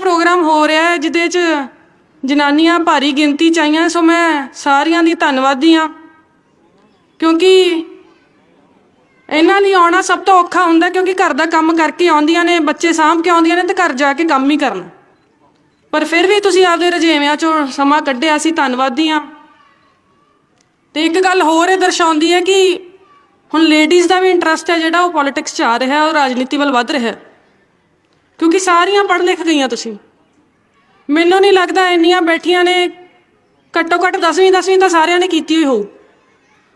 Programme ਹੋ ਰਿਹਾ ਹੈ, ਜਿਹਦੇ 'ਚ ਜਨਾਨੀਆਂ ਭਾਰੀ ਗਿਣਤੀ 'ਚ ਆਈਆਂ, ਸੋ ਮੈਂ ਸਾਰਿਆਂ ਦੀ ਧੰਨਵਾਦੀ ਹਾਂ। ਕਿਉਂਕਿ ਇਹਨਾਂ ਲਈ ਆਉਣਾ ਸਭ ਤੋਂ ਔਖਾ ਹੁੰਦਾ ਕਿਉਂਕਿ ਘਰ ਦਾ ਕੰਮ ਕਰਕੇ ਆਉਂਦੀਆਂ ਨੇ, ਬੱਚੇ ਸਾਂਭ ਕੇ ਆਉਂਦੀਆਂ ਨੇ ਤੇ ਘਰ ਜਾ ਕੇ ਕੰਮ ਹੀ ਕਰਨਾ। ਪਰ ਫਿਰ ਵੀ ਤੁਸੀਂ ਆਪਦੇ ਰਜੇਵਿਆਂ ਚੋਂ ਸਮਾਂ ਕੱਢਿਆ ਸੀ ਧੰਨਵਾਦੀ ਹਾਂ। ਤੇ ਇੱਕ ਗੱਲ ਹੋਰ ਇਹ ਦਰਸਾਉਂਦੀ ਹੈ ਕਿ ਹੁਣ ਲੇਡੀਜ਼ ਦਾ ਵੀ ਇੰਟਰਸਟ ਹੈ ਜਿਹੜਾ, ਉਹ ਪੋਲਿਟਿਕਸ 'ਚ ਆ ਰਿਹਾ ਹੈ ਔਰ ਰਾਜਨੀਤੀ ਵੱਲ ਵੱਧ ਰਿਹਾ। ਹੈ ਕਿਉਂਕਿ ਸਾਰੀਆਂ ਪੜ੍ਹ ਲਿਖ ਗਈਆਂ ਤੁਸੀਂ। ਮੈਨੂੰ ਨਹੀਂ ਲੱਗਦਾ ਇੰਨੀਆਂ ਬੈਠੀਆਂ ਨੇ, ਘੱਟੋ ਘੱਟ 10ਵੀਂ 10ਵੀਂ ਤਾਂ ਸਾਰਿਆਂ ਨੇ ਕੀਤੀ ਹੋਈ ਹੋਊ।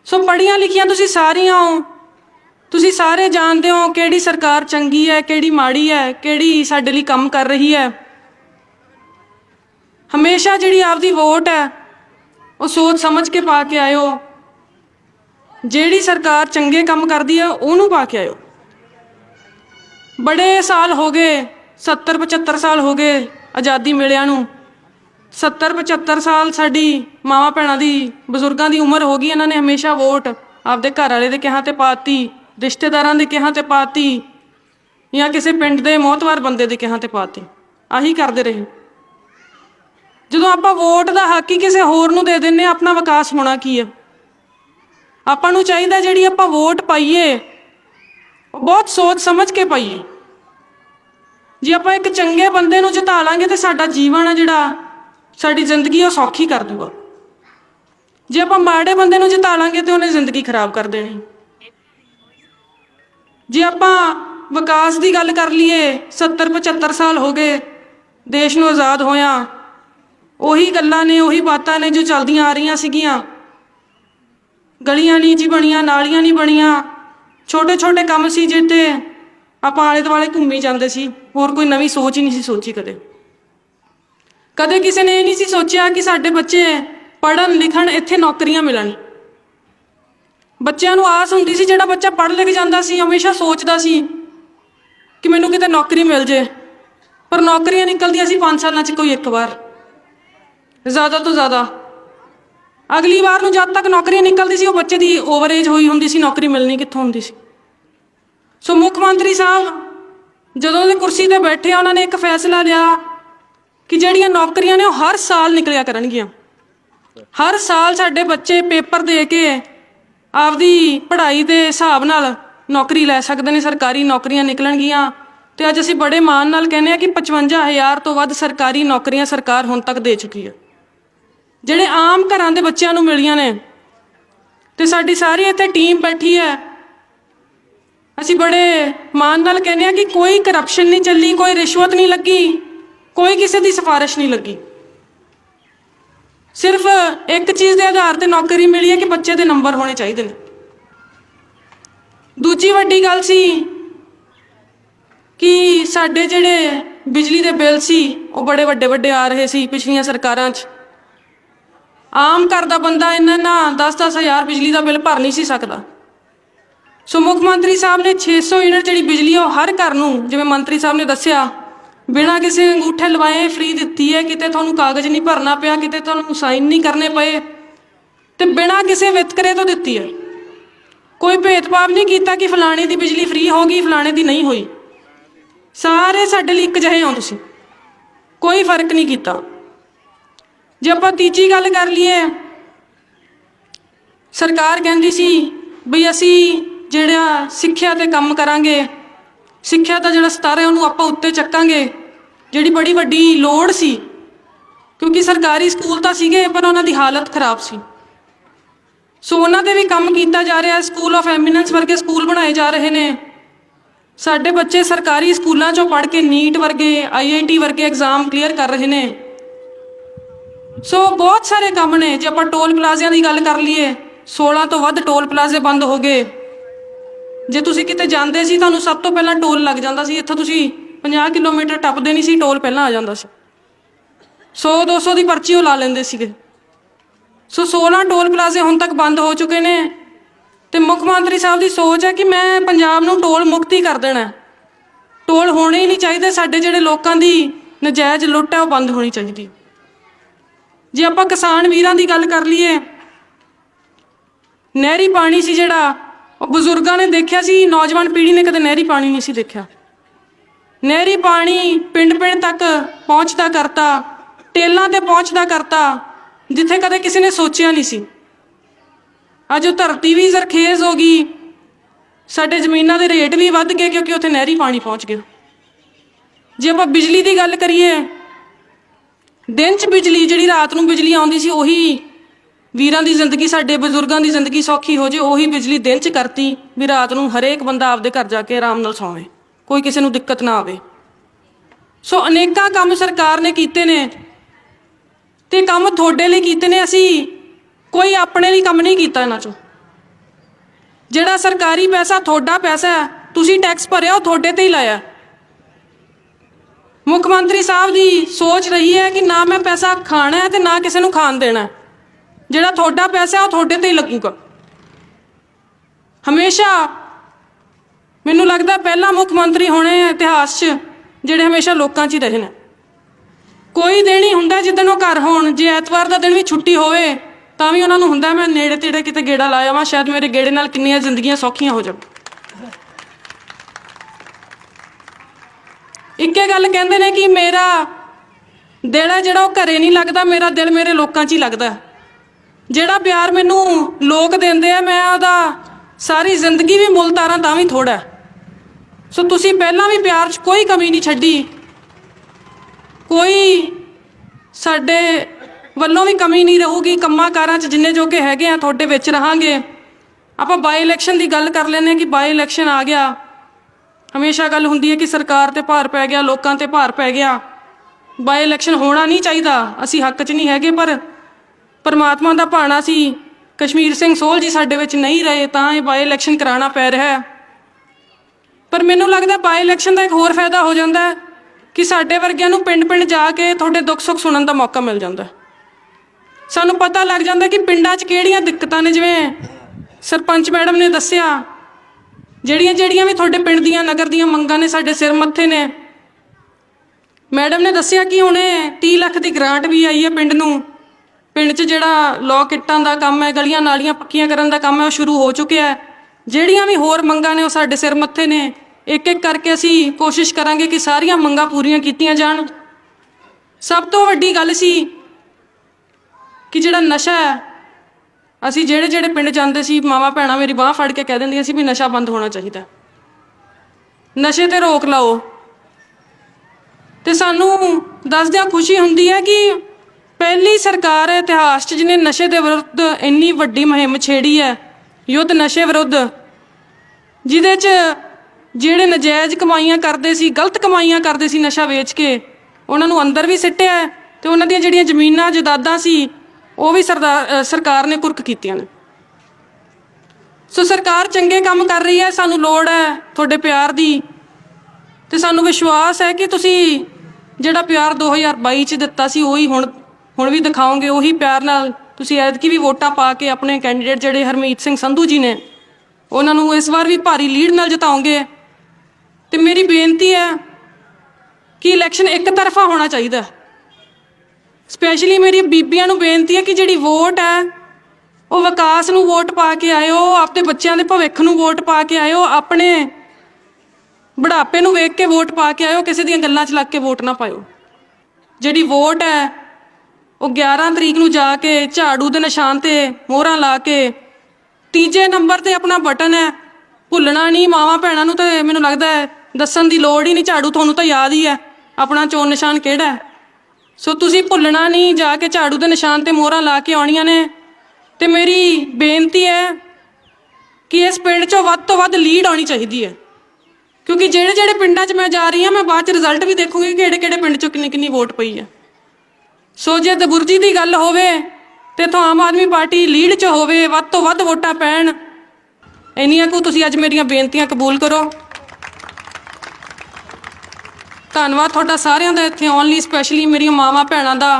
ਸੋ ਪੜ੍ਹੀਆਂ ਲਿਖੀਆਂ ਤੁਸੀਂ ਸਾਰੀਆਂ ਹੋ। ਤੁਸੀਂ ਸਾਰੇ ਜਾਣਦੇ ਹੋ ਕਿਹੜੀ ਸਰਕਾਰ ਚੰਗੀ ਹੈ, ਕਿਹੜੀ ਮਾੜੀ ਹੈ, ਕਿਹੜੀ ਸਾਡੇ ਲਈ ਕੰਮ ਕਰ ਰਹੀ ਹੈ। ਹਮੇਸ਼ਾ ਜਿਹੜੀ ਆਪਦੀ ਵੋਟ ਹੈ, ਉਹ ਸੋਚ ਸਮਝ ਕੇ ਪਾ ਕੇ ਆਇਓ। ਜਿਹੜੀ ਸਰਕਾਰ ਚੰਗੇ ਕੰਮ ਕਰਦੀ ਹੈ, ਉਹਨੂੰ ਪਾ ਕੇ ਆਇਓ। ਬੜੇ ਸਾਲ ਹੋ ਗਏ 70 75 ਸਾਲ ਹੋ ਗਏ ਆਜ਼ਾਦੀ ਮਿਲਿਆਂ ਨੂੰ। 70 75 ਸਾਲ ਸਾਡੀ ਮਾਵਾਂ ਭੈਣਾਂ ਦੀ ਬਜ਼ੁਰਗਾਂ ਦੀ ਉਮਰ ਹੋ ਗਈ ਇਹਨਾਂ ਨੇ ਹਮੇਸ਼ਾ ਵੋਟ ਆਪਦੇ ਘਰ ਵਾਲੇ ਦੇ ਕਿਹਾ ਤੇ ਪਾਤੀ ਰਿਸ਼ਤੇਦਾਰਾਂ ਦੇ ਕਿਹਾ ਤੇ ਪਾਤੀ ਜਾਂ ਕਿਸੇ ਪਿੰਡ ਦੇ ਮੋਹਤਵਾਰ ਬੰਦੇ ਦੇ ਕਿਹਾ ਤੇ ਪਾਤੀ। ਆਹੀ ਕਰਦੇ ਰਹੇ। ਜਦੋਂ ਆਪਾਂ ਵੋਟ ਦਾ ਹੱਕ ਹੀ ਕਿਸੇ ਹੋਰ ਨੂੰ ਦੇ ਦਿੰਨੇ ਹਾਂ, ਆਪਣਾ ਵਿਕਾਸ ਹੋਣਾ ਕੀ ਹੈ ਆਪਾਂ ਨੂੰ ਚਾਹੀਦਾ ਜਿਹੜੀ ਆਪਾਂ ਵੋਟ ਪਾਈਏ ਬਹੁਤ ਸੋਚ ਸਮਝ ਕੇ ਪਾਈਏ। ਜੇ ਆਪਾਂ ਇੱਕ ਚੰਗੇ ਬੰਦੇ ਨੂੰ ਜਿਤਾ ਲਾਂਗੇ ਤੇ ਸਾਡਾ ਜੀਵਨ ਆ ਜਿਹੜਾ, ਸਾਡੀ ਜ਼ਿੰਦਗੀ ਉਹ ਸੌਖੀ ਕਰ ਦੂਗਾ। ਜੇ ਆਪਾਂ ਮਾੜੇ ਬੰਦੇ ਨੂੰ ਜਿਤਾ ਲਾਂਗੇ ਤੇ ਉਹਨੇ ਜ਼ਿੰਦਗੀ ਖਰਾਬ ਕਰ ਦੇਣੀ। ਜੇ ਆਪਾਂ ਵਿਕਾਸ ਦੀ ਗੱਲ ਕਰ ਲਈਏ 70 75 ਸਾਲ ਹੋ ਗਏ, ਦੇਸ਼ ਨੂੰ ਆਜ਼ਾਦ ਹੋਇਆ, ਉਹੀ ਗੱਲਾਂ ਨੇ, ਉਹੀ ਬਾਤਾਂ ਨੇ ਜੋ ਚੱਲਦੀਆਂ ਆ ਰਹੀਆਂ ਸੀਗੀਆਂ। ਗਲੀਆਂ ਨਹੀਂ ਜੀ ਬਣੀਆਂ, ਨਾਲੀਆਂ ਨਹੀਂ ਬਣੀਆਂ ਛੋਟੇ ਛੋਟੇ ਕੰਮ ਸੀ ਜਿੱਤੇ ਆਪਾਂ ਆਲੇ ਦੁਆਲੇ ਘੁੰਮੀ ਜਾਂਦੇ ਸੀ, ਹੋਰ ਕੋਈ ਨਵੀਂ ਸੋਚ ਹੀ ਨਹੀਂ ਸੀ ਸੋਚੀ ਕਦੇ। ਕਦੇ ਕਿਸੇ ਨੇ ਇਹ ਨਹੀਂ ਸੀ ਸੋਚਿਆ ਕਿ ਸਾਡੇ ਬੱਚੇ ਪੜ੍ਹਨ, ਲਿਖਣ, ਇੱਥੇ ਨੌਕਰੀਆਂ ਮਿਲਣ। ਬੱਚਿਆਂ ਨੂੰ ਆਸ ਹੁੰਦੀ ਸੀ ਜਿਹੜਾ ਬੱਚਾ ਪੜ੍ਹ ਲਿਖ ਜਾਂਦਾ ਸੀ, ਹਮੇਸ਼ਾ ਸੋਚਦਾ ਸੀ ਕਿ ਮੈਨੂੰ ਕਿਤੇ ਨੌਕਰੀ ਮਿਲ ਜੇ। ਪਰ ਨੌਕਰੀਆਂ ਨਿਕਲਦੀਆਂ ਸੀ 5 ਸਾਲਾਂ 'ਚ ਕੋਈ ਇੱਕ ਵਾਰ। ਜ਼ਿਆਦਾ ਤੋਂ ਜ਼ਿਆਦਾ। ਅਗਲੀ ਵਾਰ ਨੂੰ ਜਦ ਤੱਕ ਨੌਕਰੀਆਂ ਨਿਕਲਦੀ ਸੀ, ਉਹ ਬੱਚੇ ਦੀ ਓਵਰਏਜ ਹੋਈ ਹੁੰਦੀ ਸੀ, ਨੌਕਰੀ ਮਿਲਣੀ ਕਿੱਥੋਂ ਹੁੰਦੀ ਸੀ। ਸੋ ਮੁੱਖ ਮੰਤਰੀ ਸਾਹਿਬ ਜਦੋਂ ਦੇ ਕੁਰਸੀ ਤੇ ਬੈਠੇ ਆ, ਉਹਨਾਂ ਨੇ ਇੱਕ ਫੈਸਲਾ ਲਿਆ ਕਿ ਜਿਹੜੀਆਂ ਨੌਕਰੀਆਂ ਨੇ ਉਹ ਹਰ ਸਾਲ ਨਿਕਲਿਆ ਕਰਨਗੀਆਂ। ਹਰ ਸਾਲ ਸਾਡੇ ਬੱਚੇ ਪੇਪਰ ਦੇ ਕੇ ਆਪਦੀ ਪੜ੍ਹਾਈ ਦੇ ਹਿਸਾਬ ਨਾਲ ਨੌਕਰੀ ਲੈ ਸਕਦੇ ਨੇ ਸਰਕਾਰੀ ਨੌਕਰੀਆਂ ਨਿਕਲਣਗੀਆਂ। ਤੇ ਅੱਜ ਅਸੀਂ ਬੜੇ ਮਾਣ ਨਾਲ ਕਹਿੰਦੇ ਆ ਕਿ 55000 ਤੋਂ ਵੱਧ ਸਰਕਾਰੀ ਨੌਕਰੀਆਂ ਸਰਕਾਰ ਹੁਣ ਤੱਕ ਦੇ ਚੁੱਕੀ ਹੈ। ਜਿਹੜੇ ਆਮ ਘਰਾਂ ਦੇ ਬੱਚਿਆਂ ਨੂੰ ਮਿਲੀਆਂ ਨੇ ਤੇ ਸਾਡੀ ਸਾਰੀ ਇੱਥੇ ਟੀਮ ਬੈਠੀ ਹੈ। ਅਸੀਂ ਬੜੇ ਮਾਣ ਨਾਲ ਕਹਿੰਦੇ ਆ ਕਿ ਕੋਈ ਕਰਪਸ਼ਨ ਨਹੀਂ ਚੱਲੀ, ਕੋਈ ਰਿਸ਼ਵਤ ਨਹੀਂ ਲੱਗੀ, ਕੋਈ ਕਿਸੇ ਦੀ ਸਿਫਾਰਿਸ਼ ਨਹੀਂ ਲੱਗੀ। ਸਿਰਫ ਇੱਕ ਚੀਜ਼ ਦੇ ਆਧਾਰ ਤੇ ਨੌਕਰੀ ਮਿਲੀ ਹੈ ਕਿ ਬੱਚੇ ਦੇ ਨੰਬਰ ਹੋਣੇ ਚਾਹੀਦੇ ਨੇ। ਦੂਜੀ ਵੱਡੀ ਗੱਲ ਸੀ ਕਿ ਸਾਡੇ ਜਿਹੜੇ ਬਿਜਲੀ ਦੇ ਬਿੱਲ ਸੀ, ਉਹ ਬੜੇ ਵੱਡੇ ਵੱਡੇ ਆ ਰਹੇ ਸੀ ਪਿਛਲੀਆਂ ਸਰਕਾਰਾਂ 'ਚ। ਆਮ ਘਰ ਦਾ ਬੰਦਾ ਇੰਨਾ ਨਾ 10-10 ਹਜ਼ਾਰ ਬਿਜਲੀ ਦਾ ਬਿੱਲ ਭਰ ਨਹੀਂ ਸੀ ਸਕਦਾ। ਸੋ ਮੁੱਖ ਮੰਤਰੀ ਸਾਹਿਬ ਨੇ 600 ਯੂਨਿਟ ਜਿਹੜੀ ਬਿਜਲੀ ਆ ਉਹ ਹਰ ਘਰ ਨੂੰ, ਜਿਵੇਂ ਮੰਤਰੀ ਸਾਹਿਬ ਨੇ ਦੱਸਿਆ, ਬਿਨਾਂ ਕਿਸੇ ਅੰਗੂਠੇ ਲਵਾਏ ਫ੍ਰੀ ਦਿੱਤੀ ਹੈ, ਕਿਤੇ ਤੁਹਾਨੂੰ ਕਾਗਜ਼ ਨਹੀਂ ਭਰਨਾ ਪਿਆ, ਕਿਤੇ ਤੁਹਾਨੂੰ ਸਾਈਨ ਨਹੀਂ ਕਰਨੇ ਪਏ, ਤੇ ਬਿਨਾਂ ਕਿਸੇ ਵਿਤਕਰੇ ਤੋਂ ਦਿੱਤੀ ਹੈ। ਕੋਈ ਭੇਦਭਾਵ ਨਹੀਂ ਕੀਤਾ ਕਿ ਫਲਾਣੇ ਦੀ ਬਿਜਲੀ ਫ੍ਰੀ ਹੋ ਗਈ, ਫਲਾਣੇ ਦੀ ਨਹੀਂ ਹੋਈ। ਸਾਰੇ ਸਾਡੇ ਲਈ ਇੱਕ ਜਿਹੇ ਹੋ ਤੁਸੀਂ। ਕੋਈ ਫ਼ਰਕ ਨਹੀਂ ਕੀਤਾ। ਜੇ ਆਪਾਂ ਤੀਜੀ ਗੱਲ ਕਰ ਲਈਏ, ਸਰਕਾਰ ਕਹਿੰਦੀ ਸੀ ਵੀ ਅਸੀਂ ਜਿਹੜਾ ਸਿੱਖਿਆ ਤੇ ਕੰਮ ਕਰਾਂਗੇ, ਸਿੱਖਿਆ ਦਾ ਜਿਹੜਾ ਸਤਰ ਹੈ ਉਹਨੂੰ ਆਪਾਂ ਉੱਤੇ ਚੱਕਾਂਗੇ, ਜਿਹੜੀ ਬੜੀ ਵੱਡੀ ਲੋੜ ਸੀ, ਕਿਉਂਕਿ ਸਰਕਾਰੀ ਸਕੂਲ ਤਾਂ ਸੀਗੇ, ਪਰ ਉਹਨਾਂ ਦੀ ਹਾਲਤ ਖਰਾਬ ਸੀ। ਸੋ ਉਹਨਾਂ ਤੇ ਵੀ ਕੰਮ ਕੀਤਾ ਜਾ ਰਿਹਾ ਸਕੂਲ ਆਫ ਐਮੀਨੈਂਸ ਵਰਗੇ ਸਕੂਲ ਬਣਾਏ ਜਾ ਰਹੇ ਨੇ। ਸਾਡੇ ਬੱਚੇ ਸਰਕਾਰੀ ਸਕੂਲਾਂ ਚੋਂ ਪੜ੍ਹ ਕੇ ਨੀਟ ਵਰਗੇ ਆਈਆਈਟੀ ਵਰਗੇ ਐਗਜ਼ਾਮ ਕਲੀਅਰ ਕਰ ਰਹੇ ਨੇ। ਸੋ ਬਹੁਤ ਸਾਰੇ ਕੰਮ ਨੇ, ਜੇ ਆਪਾਂ ਟੋਲ ਪਲਾਜ਼ਿਆਂ ਦੀ ਗੱਲ ਕਰ ਲਈਏ 16 ਤੋਂ ਵੱਧ ਟੋਲ ਪਲਾਜ਼ੇ ਬੰਦ ਹੋ ਗਏ। ਜੇ ਤੁਸੀਂ ਕਿਤੇ ਜਾਂਦੇ ਸੀ, ਤੁਹਾਨੂੰ ਸਭ ਤੋਂ ਪਹਿਲਾਂ ਟੋਲ ਲੱਗ ਜਾਂਦਾ ਸੀ। ਇੱਥੋਂ ਤੁਸੀਂ 50 ਕਿਲੋਮੀਟਰ ਟੱਪਦੇ ਨਹੀਂ ਸੀ, ਟੋਲ ਪਹਿਲਾਂ ਆ ਜਾਂਦਾ ਸੀ। 100 200 ਦੀ ਪਰਚੀ ਉਹ ਲਾ ਲੈਂਦੇ ਸੀਗੇ। ਸੋ 16 ਟੋਲ ਪਲਾਜ਼ੇ ਹੁਣ ਤੱਕ ਬੰਦ ਹੋ ਚੁੱਕੇ ਨੇ। ਤੇ ਮੁੱਖ ਮੰਤਰੀ ਸਾਹਿਬ ਦੀ ਸੋਚ ਹੈ ਕਿ ਮੈਂ ਪੰਜਾਬ ਨੂੰ ਟੋਲ ਮੁਕਤੀ ਕਰ ਦੇਣਾ ਟੋਲ ਹੋਣੇ ਹੀ ਨਹੀਂ ਚਾਹੀਦੇ, ਸਾਡੇ ਜਿਹੜੇ ਲੋਕਾਂ ਦੀ ਨਜਾਇਜ਼ ਲੁੱਟ ਹੈ, ਉਹ ਬੰਦ ਹੋਣੀ ਚਾਹੀਦੀ ਜੇ ਆਪਾਂ ਕਿਸਾਨ ਵੀਰਾਂ ਦੀ ਗੱਲ ਕਰ ਲਈਏ, ਨਹਿਰੀ ਪਾਣੀ ਸੀ ਜਿਹੜਾ ਉਹ ਬਜ਼ੁਰਗਾਂ ਨੇ ਦੇਖਿਆ ਸੀ, ਨੌਜਵਾਨ ਪੀੜ੍ਹੀ ਨੇ ਕਦੇ ਨਹਿਰੀ ਪਾਣੀ ਨਹੀਂ ਸੀ ਦੇਖਿਆ। ਨਹਿਰੀ ਪਾਣੀ ਪਿੰਡ-ਪਿੰਡ ਤੱਕ ਪਹੁੰਚਦਾ ਕਰਤਾ, ਟੇਲਾਂ ਤੇ ਪਹੁੰਚਦਾ ਕਰਤਾ, ਜਿੱਥੇ ਕਦੇ ਕਿਸੇ ਨੇ ਸੋਚਿਆ ਨਹੀਂ ਸੀ। ਅੱਜ ਉਹ ਧਰਤੀ ਵੀ ਜ਼ਰਖੇਜ਼ ਹੋ ਗਈ, ਸਾਡੇ ਜ਼ਮੀਨਾਂ ਦੇ ਰੇਟ ਵੀ ਵੱਧ ਗਏ ਕਿਉਂਕਿ ਉੱਥੇ ਨਹਿਰੀ ਪਾਣੀ ਪਹੁੰਚ ਗਿਆ। ਜੇ ਆਪਾਂ ਬਿਜਲੀ ਦੀ ਗੱਲ ਕਰੀਏ, ਦਿਨ 'ਚ ਬਿਜਲੀ, ਜਿਹੜੀ ਰਾਤ ਨੂੰ ਬਿਜਲੀ ਆਉਂਦੀ ਸੀ, ਉਹੀ ਵੀਰਾਂ ਦੀ ਜ਼ਿੰਦਗੀ ਸਾਡੇ ਬਜ਼ੁਰਗਾਂ ਦੀ ਜ਼ਿੰਦਗੀ ਸੌਖੀ ਹੋ ਜੇ, ਉਹੀ ਬਿਜਲੀ ਦਿਨ 'ਚ ਕਰਤੀ ਵੀ ਰਾਤ ਨੂੰ ਹਰੇਕ ਬੰਦਾ ਆਪਦੇ ਘਰ ਜਾ ਕੇ ਆਰਾਮ ਨਾਲ ਸੌਵੇ, ਕੋਈ ਕਿਸੇ ਨੂੰ ਦਿੱਕਤ ਨਾ ਆਵੇ। ਸੋ ਅਨੇਕਾਂ ਕੰਮ ਸਰਕਾਰ ਨੇ ਕੀਤੇ ਨੇ ਤੇ ਕੰਮ ਤੁਹਾਡੇ ਲਈ ਕੀਤੇ ਨੇ, ਅਸੀਂ ਕੋਈ ਆਪਣੇ ਲਈ ਕੰਮ ਨਹੀਂ ਕੀਤਾ ਇਹਨਾਂ 'ਚੋਂ। ਜਿਹੜਾ ਸਰਕਾਰੀ ਪੈਸਾ, ਤੁਹਾਡਾ ਪੈਸਾ ਹੈ, ਤੁਸੀਂ ਟੈਕਸ ਭਰਿਆ, ਉਹ ਤੁਹਾਡੇ ਤੇ ਹੀ ਲਾਇਆ। ਮੁੱਖ ਮੰਤਰੀ ਸਾਹਿਬ ਦੀ ਸੋਚ ਰਹੀ ਹੈ ਕਿ ਨਾ ਮੈਂ ਪੈਸਾ ਖਾਣਾ ਹੈ ਤੇ ਨਾ ਕਿਸੇ ਨੂੰ ਖਾਣ ਦੇਣਾ ਜਿਹੜਾ ਤੁਹਾਡਾ ਪੈਸਾ ਉਹ ਤੁਹਾਡੇ ਤੇ ਹੀ ਲੱਗੂਗਾ। ਹਮੇਸ਼ਾ ਮੈਨੂੰ ਲੱਗਦਾ ਪਹਿਲਾ ਮੁੱਖ ਮੰਤਰੀ ਹੋਣੇ ਇਤਿਹਾਸ 'ਚ ਜਿਹੜੇ ਹਮੇਸ਼ਾ ਲੋਕਾਂ 'ਚ ਹੀ ਰਹੇ ਨੇ। ਕੋਈ ਦਿਨ ਹੀ ਹੁੰਦਾ ਜਿੱਦਣ ਉਹ ਘਰ ਹੋਣ, ਜੇ ਐਤਵਾਰ ਦਾ ਦਿਨ ਵੀ ਛੁੱਟੀ ਹੋਵੇ, ਤਾਂ ਵੀ ਉਹਨਾਂ ਨੂੰ ਹੁੰਦਾ ਮੈਂ ਨੇੜੇ ਤੇੜੇ ਕਿਤੇ ਗੇੜਾ ਲਾਇਆ ਵਾਂ ਸ਼ਾਇਦ ਮੇਰੇ ਗੇੜੇ ਨਾਲ ਕਿੰਨੀਆਂ ਜ਼ਿੰਦਗੀਆਂ ਸੌਖੀਆਂ ਹੋ ਜਾਣ। ਇੱਕੇ ਗੱਲ ਕਹਿੰਦੇ ਨੇ ਕਿ ਮੇਰਾ ਦਿਲ ਹੈ ਜਿਹੜਾ ਉਹ ਘਰੇ ਨਹੀਂ ਲੱਗਦਾ, ਮੇਰਾ ਦਿਲ ਮੇਰੇ ਲੋਕਾਂ 'ਚ ਹੀ ਲੱਗਦਾ। ਜਿਹੜਾ ਪਿਆਰ ਮੈਨੂੰ ਲੋਕ ਦਿੰਦੇ ਆ, ਮੈਂ ਉਹਦਾ ਸਾਰੀ ਜ਼ਿੰਦਗੀ ਵੀ ਮੁੱਲ ਤਾਰਾਂ ਤਾਂ ਵੀ ਥੋੜਾ ਸੋ ਤੁਸੀਂ ਪਹਿਲਾਂ ਵੀ ਪਿਆਰ 'ਚ ਕੋਈ ਕਮੀ ਨਹੀਂ ਛੱਡੀ। ਕੋਈ ਸਾਡੇ ਵੱਲੋਂ ਵੀ ਕਮੀ ਨਹੀਂ ਰਹੂਗੀ। ਕੰਮਾਂ ਕਾਰਾਂ 'ਚ ਜਿੰਨੇ ਜੋਗੇ ਹੈਗੇ ਆ, ਤੁਹਾਡੇ ਵਿੱਚ ਰਹਾਂਗੇ। ਆਪਾਂ ਬਾਈ ਇਲੈਕਸ਼ਨ ਦੀ ਗੱਲ ਕਰ ਲੈਂਦੇ ਹਾਂ ਕਿ ਬਾਈ ਇਲੈਕਸ਼ਨ ਆ ਗਿਆ। ਹਮੇਸ਼ਾ ਗੱਲ ਹੁੰਦੀ ਹੈ ਕਿ ਸਰਕਾਰ ਤੇ ਭਾਰ ਪੈ ਗਿਆ, ਲੋਕਾਂ ਤੇ ਭਾਰ ਪੈ ਗਿਆ। ਬਾਈ ਇਲੈਕਸ਼ਨ ਹੋਣਾ ਨਹੀਂ ਚਾਹੀਦਾ। ਅਸੀਂ ਹੱਕ 'ਚ ਨਹੀਂ ਹੈਗੇ, ਪਰ ਪਰਮਾਤਮਾ ਦਾ ਭਾਣਾ ਸੀ। ਕਸ਼ਮੀਰ ਸਿੰਘ ਸੋਹਲ ਜੀ ਸਾਡੇ ਵਿੱਚ ਨਹੀਂ ਰਹੇ, ਤਾਂ ਇਹ ਬਾਈ ਇਲੈਕਸ਼ਨ ਕਰਾਉਣਾ ਪੈ ਰਿਹਾ ਹੈ। ਪਰ ਮੈਨੂੰ ਲੱਗਦਾ ਬਾਈ ਇਲੈਕਸ਼ਨ ਦਾ ਇੱਕ ਹੋਰ ਫਾਇਦਾ ਹੋ ਜਾਂਦਾ ਹੈ ਕਿ ਸਾਡੇ ਵਰਗਿਆਂ ਨੂੰ ਪਿੰਡ-ਪਿੰਡ ਜਾ ਕੇ ਤੁਹਾਡੇ ਦੁੱਖ ਸੁੱਖ ਸੁਣਨ ਦਾ ਮੌਕਾ ਮਿਲ ਜਾਂਦਾ ਸਾਨੂੰ ਪਤਾ ਲੱਗ ਜਾਂਦਾ ਕਿ ਪਿੰਡਾਂ 'ਚ ਕਿਹੜੀਆਂ ਦਿੱਕਤਾਂ ਨੇ, ਜਿਵੇਂ ਸਰਪੰਚ ਮੈਡਮ ਨੇ ਦੱਸਿਆ, ਜਿਹੜੀਆਂ ਜਿਹੜੀਆਂ ਵੀ ਤੁਹਾਡੇ ਪਿੰਡ ਦੀਆਂ, ਨਗਰ ਦੀਆਂ ਮੰਗਾਂ ਨੇ, ਸਾਡੇ ਸਿਰ ਮੱਥੇ ਨੇ। ਮੈਡਮ ਨੇ ਦੱਸਿਆ ਕਿ ਹੁਣੇ 30 ਲੱਖ ਦੀ ਗ੍ਰਾਂਟ ਵੀ ਆਈ ਹੈ ਪਿੰਡ ਨੂੰ। ਪਿੰਡ 'ਚ ਜਿਹੜਾ ਲੋਕ ਇੱਟਾਂ ਦਾ ਕੰਮ ਹੈ, ਗਲੀਆਂ ਨਾਲੀਆਂ ਪੱਕੀਆਂ ਕਰਨ ਦਾ ਕੰਮ ਹੈ, ਉਹ ਸ਼ੁਰੂ ਹੋ ਚੁੱਕਿਆ ਹੈ। ਜਿਹੜੀਆਂ ਵੀ ਹੋਰ ਮੰਗਾਂ ਨੇ ਉਹ ਸਾਡੇ ਸਿਰ ਮੱਥੇ ਨੇ। ਇੱਕ ਇੱਕ ਕਰਕੇ ਅਸੀਂ ਕੋਸ਼ਿਸ਼ ਕਰਾਂਗੇ ਕਿ ਸਾਰੀਆਂ ਮੰਗਾਂ ਪੂਰੀਆਂ ਕੀਤੀਆਂ ਜਾਣ। ਸਭ ਤੋਂ ਵੱਡੀ ਗੱਲ ਸੀ ਕਿ ਜਿਹੜਾ ਨਸ਼ਾ ਹੈ, ਅਸੀਂ ਜਿਹੜੇ ਜਿਹੜੇ ਪਿੰਡ ਜਾਂਦੇ ਸੀ, ਮਾਵਾ ਭੈਣਾਂ ਮੇਰੀ ਬਾਹ ਫੜ ਕੇ ਕਹਿ ਦਿੰਦੀਆਂ ਸੀ ਵੀ ਨਸ਼ਾ ਬੰਦ ਹੋਣਾ ਚਾਹੀਦਾ ਨਸ਼ੇ ਤੇ ਰੋਕ ਲਾਓ। ਤੇ ਸਾਨੂੰ ਦੱਸਦਿਆਂ ਖੁਸ਼ੀ ਹੁੰਦੀ ਹੈ ਕਿ ਪਹਿਲੀ ਸਰਕਾਰ ਹੈ ਇਤਿਹਾਸ 'ਚ ਜਿਹਨੇ ਨਸ਼ੇ ਦੇ ਵਿਰੁੱਧ ਇੰਨੀ ਵੱਡੀ ਮੁਹਿੰਮ ਛੇੜੀ ਹੈ, ਯੁੱਧ ਨਸ਼ੇ ਵਿਰੁੱਧ, ਜਿਹਦੇ 'ਚ ਜਿਹੜੇ ਨਜਾਇਜ਼ ਕਮਾਈਆਂ ਕਰਦੇ ਸੀ, ਗਲਤ ਕਮਾਈਆਂ ਕਰਦੇ ਸੀ ਨਸ਼ਾ ਵੇਚ ਕੇ, ਉਹਨਾਂ ਨੂੰ ਅੰਦਰ ਵੀ ਸਿੱਟਿਆ ਤੇ ਉਹਨਾਂ ਦੀਆਂ ਜਿਹੜੀਆਂ ਜ਼ਮੀਨਾਂ, ਜਦਾਦਾਂ ਸੀ, ਉਹ ਵੀ ਸਰਦਾਰ ਸਰਕਾਰ ਨੇ ਕੁਰਕ ਕੀਤੀਆਂ ਨੇ। ਸੋ ਸਰਕਾਰ ਚੰਗੇ ਕੰਮ ਕਰ ਰਹੀ ਹੈ, ਸਾਨੂੰ ਲੋੜ ਹੈ ਤੁਹਾਡੇ ਪਿਆਰ ਦੀ ਤੇ ਸਾਨੂੰ ਵਿਸ਼ਵਾਸ ਹੈ ਕਿ ਤੁਸੀਂ ਜਿਹੜਾ ਪਿਆਰ 2022 ਚ ਦਿੱਤਾ ਸੀ, ਉਹੀ ਹੁਣ ਹੁਣ ਵੀ ਦਿਖਾਓਗੇ ਉਹੀ ਪਿਆਰ ਨਾਲ। ਤੁਸੀਂ ਐਤਕੀ ਵੀ ਵੋਟਾਂ ਪਾ ਕੇ ਆਪਣੇ ਕੈਂਡੀਡੇਟ ਜਿਹੜੇ ਹਰਮੀਤ ਸਿੰਘ ਸੰਧੂ ਜੀ ਨੇ, ਉਹਨਾਂ ਨੂੰ ਇਸ ਵਾਰ ਵੀ ਭਾਰੀ ਲੀਡ ਨਾਲ ਜਿਤਾਓਗੇ। ਤੇ ਮੇਰੀ ਬੇਨਤੀ ਹੈ ਕਿ ਇਲੈਕਸ਼ਨ ਇੱਕ ਤਰਫਾ ਹੋਣਾ ਚਾਹੀਦਾ। ਸਪੈਸ਼ਲੀ ਮੇਰੀ ਬੀਬੀਆਂ ਨੂੰ ਬੇਨਤੀ ਹੈ ਕਿ ਜਿਹੜੀ ਵੋਟ ਹੈ, ਉਹ ਵਿਕਾਸ ਨੂੰ ਵੋਟ ਪਾ ਕੇ ਆਇਓ ਆਪਣੇ ਬੱਚਿਆਂ ਦੇ ਭਵਿੱਖ ਨੂੰ ਵੋਟ ਪਾ ਕੇ ਆਇਓ, ਆਪਣੇ ਬੁਢਾਪੇ ਨੂੰ ਵੇਖ ਕੇ ਵੋਟ ਪਾ ਕੇ ਆਇਓ, ਕਿਸੇ ਦੀਆਂ ਗੱਲਾਂ 'ਚ ਲੱਗ ਕੇ ਵੋਟ ਨਾ ਪਾਇਓ। ਜਿਹੜੀ ਵੋਟ ਹੈ ਉਹ 11 ਤਰੀਕ ਨੂੰ ਜਾ ਕੇ ਝਾੜੂ ਦੇ ਨਿਸ਼ਾਨ ਤੇ ਮੋਹਰਾਂ ਲਾ ਕੇ ਤੀਜੇ ਨੰਬਰ ਤੇ ਆਪਣਾ ਬਟਨ ਹੈ। ਭੁੱਲਣਾ ਨਹੀਂ, ਮਾਵਾਂ ਭੈਣਾਂ ਨੂੰ ਤੇ ਮੈਨੂੰ ਲੱਗਦਾ ਹੈ ਦੱਸਣ ਦੀ ਲੋੜ ਹੀ ਨਹੀਂ, ਝਾੜੂ ਤੁਹਾਨੂੰ ਤਾਂ ਯਾਦ ਹੀ ਹੈ। ਆਪਣਾ ਚੋਣ ਨਿਸ਼ਾਨ ਕਿਹੜਾ ਹੈ? ਸੋ ਤੁਸੀਂ ਭੁੱਲਣਾ ਨਹੀਂ, ਜਾ ਕੇ ਝਾੜੂ ਦੇ ਨਿਸ਼ਾਨ ਤੇ ਮੋਹਰਾਂ ਲਾ ਕੇ ਆਉਣੀਆਂ ਨੇ। ਤੇ ਮੇਰੀ ਬੇਨਤੀ ਹੈ ਕਿ ਇਸ ਪਿੰਡ 'ਚੋਂ ਵੱਧ ਤੋਂ ਵੱਧ ਲੀਡ ਆਉਣੀ ਚਾਹੀਦੀ ਹੈ। ਕਿਉਂਕਿ ਜਿਹੜੇ ਜਿਹੜੇ ਪਿੰਡਾਂ 'ਚ ਮੈਂ ਜਾ ਰਹੀ ਹਾਂ, ਮੈਂ ਬਾਅਦ 'ਚ ਰਿਜ਼ਲਟ ਵੀ ਦੇਖੂੰਗੀ ਕਿ ਕਿਹੜੇ ਕਿਹੜੇ ਪਿੰਡ 'ਚੋਂ ਕਿੰਨੀ ਕਿੰਨੀ ਵੋਟ ਪਈ ਹੈ। ਸੋ ਜੇ ਦਬੁਰਜੀ ਦੀ ਗੱਲ ਹੋਵੇ ਤੇ ਤੋਂ ਆਮ ਆਦਮੀ ਪਾਰਟੀ ਲੀਡ 'ਚ ਹੋਵੇ, ਵੱਧ ਤੋਂ ਵੱਧ ਵੋਟਾਂ ਪੈਣ। ਇੰਨੀਆਂ ਕੁ ਤੁਸੀਂ ਅੱਜ ਮੇਰੀਆਂ ਬੇਨਤੀਆਂ ਕਬੂਲ ਕਰੋ। ਧੰਨਵਾਦ ਤੁਹਾਡਾ ਸਾਰਿਆਂ ਦਾ ਇੱਥੇ ਆਉਣ ਲਈ ਸਪੈਸ਼ਲੀ ਮੇਰੀਆਂ ਮਾਵਾਂ ਭੈਣਾਂ ਦਾ।